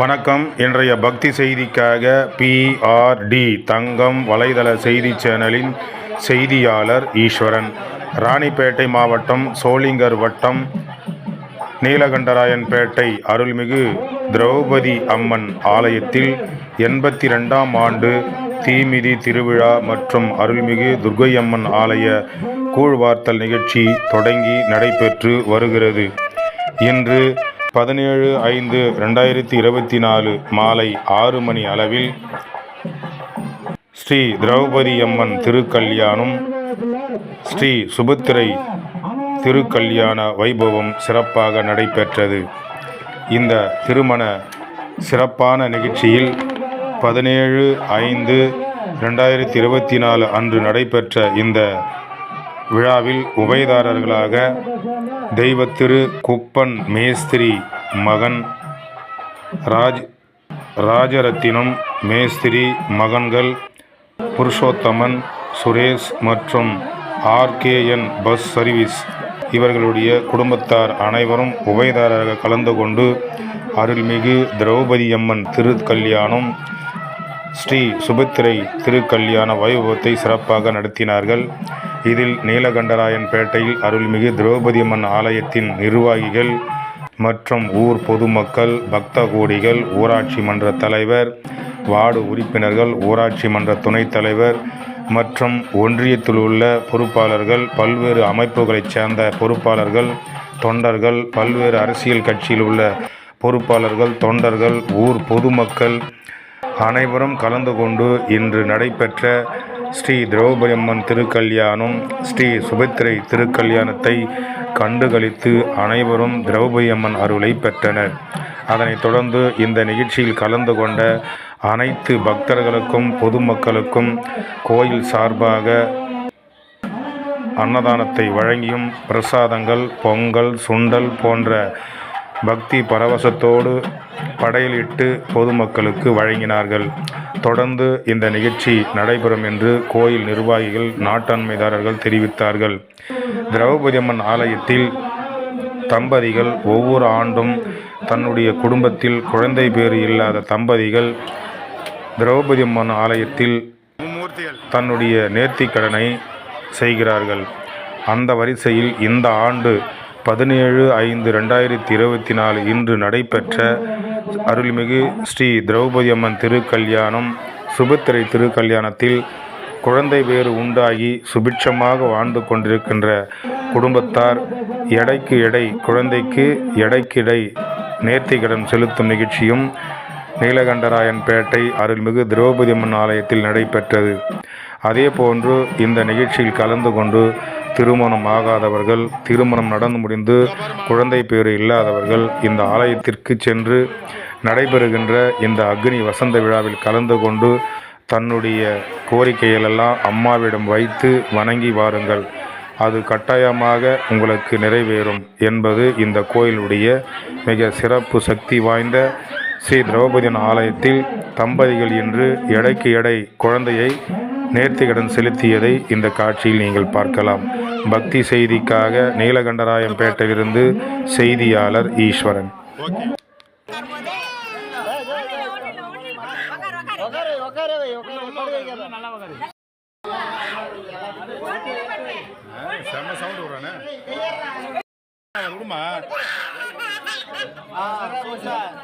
வணக்கம். இன்றைய பக்தி செய்திக்காக பிஆர்டி தங்கம் வலைதள செய்தி சேனலின் செய்தியாளர் ஈஸ்வரன். ராணிப்பேட்டை மாவட்டம் சோளிங்கர் வட்டம் நீலகண்டராயன்பேட்டை அருள்மிகு திரௌபதி அம்மன் ஆலயத்தில் எண்பத்தி ரெண்டாம் ஆண்டு தீமிதி திருவிழா மற்றும் அருள்மிகு துர்கையம்மன் ஆலய கூழ்வார்த்தல் நிகழ்ச்சி தொடங்கி நடைபெற்று வருகிறது. இன்று பதினேழு ஐந்து ரெண்டாயிரத்தி இருபத்தி நாலு மாலை ஆறு மணி அளவில் ஸ்ரீ திரௌபதி அம்மன் திருக்கல்யாணம் ஸ்ரீ சுபத்திரை திருக்கல்யாண வைபவம் சிறப்பாக நடைபெற்றது. இந்த திருமண சிறப்பான நிகழ்ச்சியில் பதினேழு ஐந்து ரெண்டாயிரத்தி இருபத்தி நாலு அன்று நடைபெற்ற இந்த விழாவில் உபயதாரர்களாக தெய்வத்திரு குப்பன் மேஸ்திரி மகன் ராஜ் ராஜரத்தினம் மேஸ்திரி மகன்கள் புருஷோத்தமன் சுரேஷ் மற்றும் ஆர்கேஎன் பஸ் சர்வீஸ். இவர்களுடைய குடும்பத்தார் அனைவரும் உபயதாரராக கலந்து கொண்டு அருள்மிகு திரௌபதி அம்மன் திருக்கல்யாணம் ஸ்ரீ சுபத்திரை திருக்கல்யாண வைபவத்தை சிறப்பாக நடத்தினார்கள். இதில் நீலகண்டராயன்பேட்டையில் அருள்மிகு திரௌபதி அம்மன் ஆலயத்தின் நிர்வாகிகள் மற்றும் ஊர் பொதுமக்கள் பக்த கோடிகள் ஊராட்சி மன்ற தலைவர் வார்டு உறுப்பினர்கள் ஊராட்சி மன்ற துணைத் தலைவர் மற்றும் ஒன்றியத்தில் உள்ள பொறுப்பாளர்கள் பல்வேறு அமைப்புகளைச் சேர்ந்த பொறுப்பாளர்கள் தொண்டர்கள் பல்வேறு அரசியல் கட்சியில் உள்ள பொறுப்பாளர்கள் தொண்டர்கள் ஊர் பொதுமக்கள் அனைவரும் கலந்து கொண்டு இன்று நடைபெற்ற ஸ்ரீ திரௌபதி அம்மன் திருக்கல்யாணம் ஸ்ரீ சுபத்திரை திருக்கல்யாணத்தை கண்டுகளித்து அனைவரும் திரௌபதி அம்மன் அருளை பெற்றனர். அதனைத் தொடர்ந்து இந்த நிகழ்ச்சியில் கலந்து கொண்ட அனைத்து பக்தர்களுக்கும் பொதுமக்களுக்கும் கோயில் சார்பாக அன்னதானத்தை வழங்கியும் பிரசாதங்கள் பொங்கல் சுண்டல் போன்ற பக்தி பரவசத்தோடு படையலிட்டு பொதுமக்களுக்கு வழங்கினார்கள். தொடர்ந்து இந்த நிகழ்ச்சி நடைபெறும் என்று கோயில் நிர்வாகிகள் நாட்டாண்மைதாரர்கள் தெரிவித்தார்கள். திரௌபதி அம்மன் ஆலயத்தில் தம்பதிகள் ஒவ்வொரு ஆண்டும் தன்னுடைய குடும்பத்தில் குழந்தை பேறு இல்லாத தம்பதிகள் திரௌபதி அம்மன் ஆலயத்தில் தன்னுடைய நேர்த்திக் கடனை செய்கிறார்கள். அந்த வரிசையில் இந்த ஆண்டு பதினேழு ஐந்து ரெண்டாயிரத்தி இருபத்தி நாலு இன்று நடைபெற்ற அருள்மிகு ஸ்ரீ திரௌபதி அம்மன் திருக்கல்யாணம் சுபத்திரை திருக்கல்யாணத்தில் குழந்தை வேறு உண்டாகி சுபிட்சமாக வாழ்ந்து கொண்டிருக்கின்ற குடும்பத்தார் எடைக்கு எடை குழந்தைக்கு எடைக்கிடை எடை செலுத்தும் நிகழ்ச்சியும் நீலகண்டராயன்பேட்டை அருள்மிகு திரௌபதி அம்மன் ஆலயத்தில் நடைபெற்றது. அதே போன்று இந்த நிகழ்ச்சியில் கலந்து கொண்டு திருமணம் ஆகாதவர்கள் திருமணம் நடந்து முடிந்து குழந்தை பேறு இல்லாதவர்கள் இந்த ஆலயத்திற்கு சென்று நடைபெறுகின்ற இந்த அக்னி வசந்த விழாவில் கலந்து கொண்டு தன்னுடைய கோரிக்கைகளெல்லாம் அம்மாவிடம் வைத்து வணங்கி வாருங்கள். அது கட்டாயமாக உங்களுக்கு நிறைவேறும் என்பது இந்த கோயிலுடைய மிக சிறப்பு சக்தி வாய்ந்த ஸ்ரீ திரௌபதியின் ஆலயத்தில் தம்பதிகள் என்று எடைக்கு எடை குழந்தையை நேர்த்திகடன் செலுத்தியதை இந்த காட்சியில் நீங்கள் பார்க்கலாம். பக்தி செய்திக்காக நீலகண்டராயம்பேட்டையிலிருந்து செய்தியாளர் ஈஸ்வரன். செம்ம சவுண்ட் விடுறானே விடுமா சார்.